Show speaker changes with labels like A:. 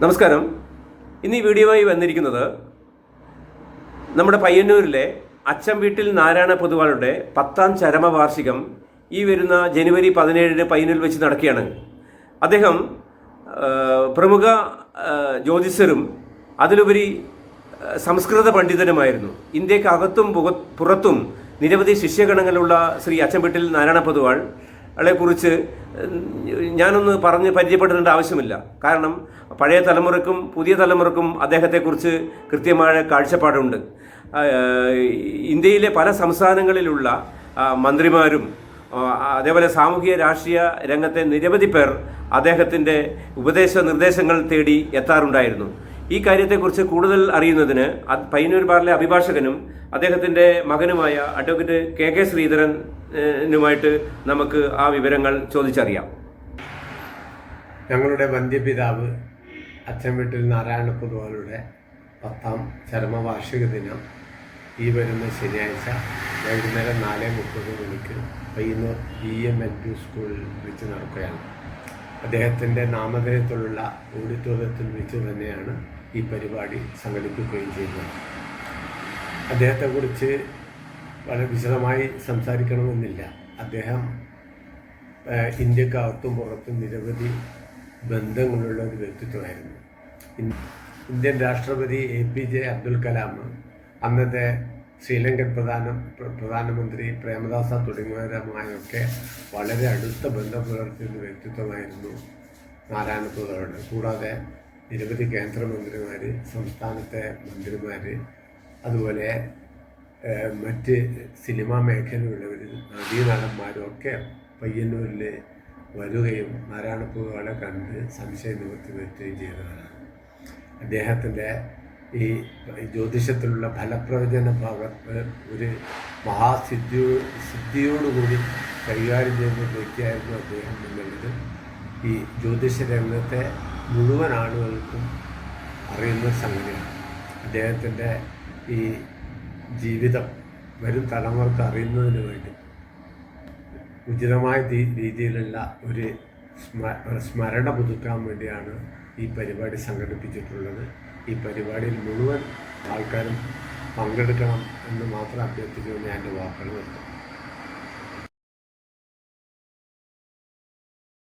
A: നമസ്കാരം. ഇന്ന് ഈ വീഡിയോയുമായി വന്നിരിക്കുന്നത് നമ്മുടെ പയ്യന്നൂരിലെ അച്ചം വീട്ടിൽ നാരായണ പൊതുവാളുടെ പത്താം ചരമവാർഷികം ഈ വരുന്ന ജനുവരി പതിനേഴിന് പയ്യന്നൂരിൽ വെച്ച് നടക്കുകയാണ്. അദ്ദേഹം പ്രമുഖ ജ്യോതിഷരും അതിലുപരി സംസ്കൃത പണ്ഡിതനുമായിരുന്നു. ഇന്ത്യക്കകത്തും പുറത്തും നിരവധി ശിഷ്യഗണങ്ങളുള്ള ശ്രീ അച്ചംവീട്ടിൽ നാരായണ പൊതുവാൾ കുറിച്ച് ഞാനൊന്ന് പറഞ്ഞ് പരിചയപ്പെടുത്തേണ്ട ആവശ്യമില്ല. കാരണം പഴയ തലമുറക്കും പുതിയ തലമുറക്കും അദ്ദേഹത്തെക്കുറിച്ച് കൃത്യമായ കാഴ്ചപ്പാടുണ്ട്. ഇന്ത്യയിലെ പല സംസ്ഥാനങ്ങളിലുള്ള മന്ത്രിമാരും അതേപോലെ സാമൂഹിക രാഷ്ട്രീയ രംഗത്തെ നിരവധി പേർ അദ്ദേഹത്തിന്റെ ഉപദേശ നിർദ്ദേശങ്ങൾ തേടി എത്താറുണ്ടായിരുന്നു. ഈ കാര്യത്തെക്കുറിച്ച് കൂടുതൽ അറിയുന്നതിന് പയ്യന്നൂർ ബാറിലെ അഭിഭാഷകനും അദ്ദേഹത്തിന്റെ മകനുമായ അഡ്വക്കേറ്റ് കെ കെ ശ്രീധരനുമായിട്ട് നമുക്ക് ആ വിവരങ്ങൾ ചോദിച്ചറിയാം.
B: ഞങ്ങളുടെ വന്ധ്യപിതാവ് അച്ഛൻ വീട്ടിൽ നാരായണ പൊതുവാളുടെ പത്താം ചരമവാർഷിക ദിനം. ഈ വരുന്ന ശനിയാഴ്ച വൈകുന്നേരം നാല് മുപ്പത് മണിക്ക് Payyanur E M L P സ്കൂളിൽ വെച്ച് നടക്കുകയാണ്. അദ്ദേഹത്തിന്റെ നാമധേയത്തിലുള്ള ഓഡിറ്റോറിയത്തിൽ വെച്ച് തന്നെയാണ് ഈ പരിപാടി സംഘടിപ്പിക്കുകയും ചെയ്തു അദ്ദേഹത്തെക്കുറിച്ച് വളരെ വിശദമായി സംസാരിക്കണമെന്നില്ല. അദ്ദേഹം ഇന്ത്യക്കകത്തും പുറത്തും നിരവധി ബന്ധങ്ങളുള്ള ഒരു വ്യക്തിത്വമായിരുന്നു. ഇന്ത്യൻ രാഷ്ട്രപതി A P J Abdul Kalam അന്നത്തെ ശ്രീലങ്കൻ പ്രധാന പ്രധാനമന്ത്രി പ്രേമദാസ തുടങ്ങിയവരുമായൊക്കെ വളരെ അടുത്ത ബന്ധം പുലർത്തിയ വ്യക്തിത്വമായിരുന്നു നാരായണപുരോട് കൂടാതെ നിരവധി കേന്ദ്രമന്ത്രിമാർ സംസ്ഥാനത്തെ മന്ത്രിമാർ അതുപോലെ മറ്റ് സിനിമാ മേഖലയുള്ളവർ നടീനടന്മാരും ഒക്കെ പയ്യന്നൂരിൽ വരികയും നാരായണപ്പൂവാളെ കണ്ട് സംശയ നിവർത്തി വരുത്തുകയും ചെയ്തതാണ് അദ്ദേഹത്തിന്റെ ഈ ജ്യോതിഷത്തിലുള്ള ഫലപ്രവചന ഭാഗത്ത് ഒരു മഹാസിദ്ധിയോ സിദ്ധിയോടുകൂടി കൈകാര്യം ചെയ്യുന്ന വ്യക്തിയായിരുന്നു അദ്ദേഹം എന്നുള്ളത് ഈ ജ്യോതിഷ രംഗത്തെ മുഴുവൻ ആളുകൾക്കും അറിയുന്ന സംഗതിയാണ്. അദ്ദേഹത്തിന്റെ ഈ ജീവിതം വരും തലമുറയ്ക്ക് അറിയുന്നതിന് വേണ്ടി ഉചിതമായ രീതിയിലുള്ള ഒരു സ്മ- സ്മരണ പുതുക്കാൻ വേണ്ടിയാണ് ഈ പരിപാടി സംഘടിപ്പിച്ചിട്ടുള്ളത്. ഈ പരിപാടിയിൽ മുഴുവൻ ആൾക്കാരും പങ്കെടുക്കണം എന്ന് മാത്രം അഭ്യർത്ഥിച്ചുകൊണ്ട് ഞാൻ എന്റെ വാക്കുകൾ നിർത്തും